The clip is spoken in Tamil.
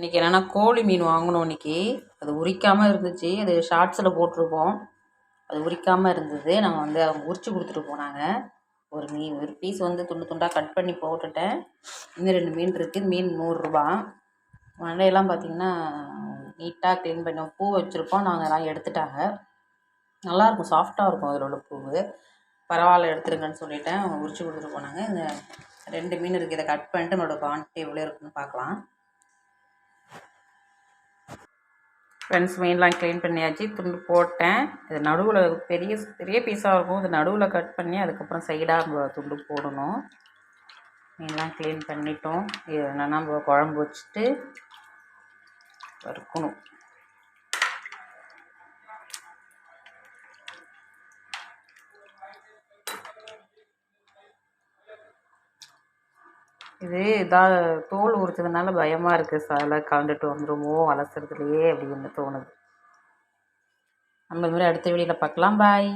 இன்றைக்கி என்னென்னா கோழி மீன் வாங்கினோம் இன்றைக்கி அது உரிக்காமல் இருந்துச்சு. அது ஷார்ட்ஸில் போட்டிருப்போம். அது உரிக்காமல் இருந்தது. நாங்கள் வந்து அவங்க உரித்து கொடுத்துட்டு போனாங்க. ஒரு மீன் ஒரு பீஸ் வந்து துண்டு துண்டாக கட் பண்ணி போட்டுட்டேன். இன்னும் ரெண்டு மீன் இருக்குது மீன் நூறுரூபா. மண்டையெல்லாம் பார்த்திங்கன்னா நீட்டாக க்ளீன் பண்ணி பூ வச்சுருப்போம். நாங்கள் எல்லாம் எடுத்துட்டாங்க. நல்லாயிருக்கும் சாஃப்டாக இருக்கும் அதில் உள்ள பூ பரவாயில்ல எடுத்துருங்கன்னு சொல்லிட்டேன். அவங்க உரித்து கொடுத்துட்டு போனாங்க. இந்த ரெண்டு மீன் இருக்குது இதை கட் பண்ணிட்டு என்னோடய குவான்டிட்டி எவ்வளோ இருக்குன்னு பார்க்கலாம். ஃப்ரெண்ட்ஸ் மீன்லாம் க்ளீன் பண்ணியாச்சு. துண்டு போட்டேன். இது நடுவில் பெரிய பெரிய பீஸாக இருக்கும். இது நடுவில் கட் பண்ணி அதுக்கப்புறம் சைடாக துண்டு போடணும். மீன்லாம் க்ளீன் பண்ணிட்டோம். இது என்னென்னா நம்ம குழம்பு வச்சுட்டு வறுக்கணும். இது இதாக தோல் உரிச்சதுனால பயமாக இருக்குது சில கலந்துட்டு வந்துடுமோ அலசுறதுலையே அப்படின்னு தோணுது. நம்ம இது மாதிரி அடுத்த வீடியோவில் பார்க்கலாம். பாய்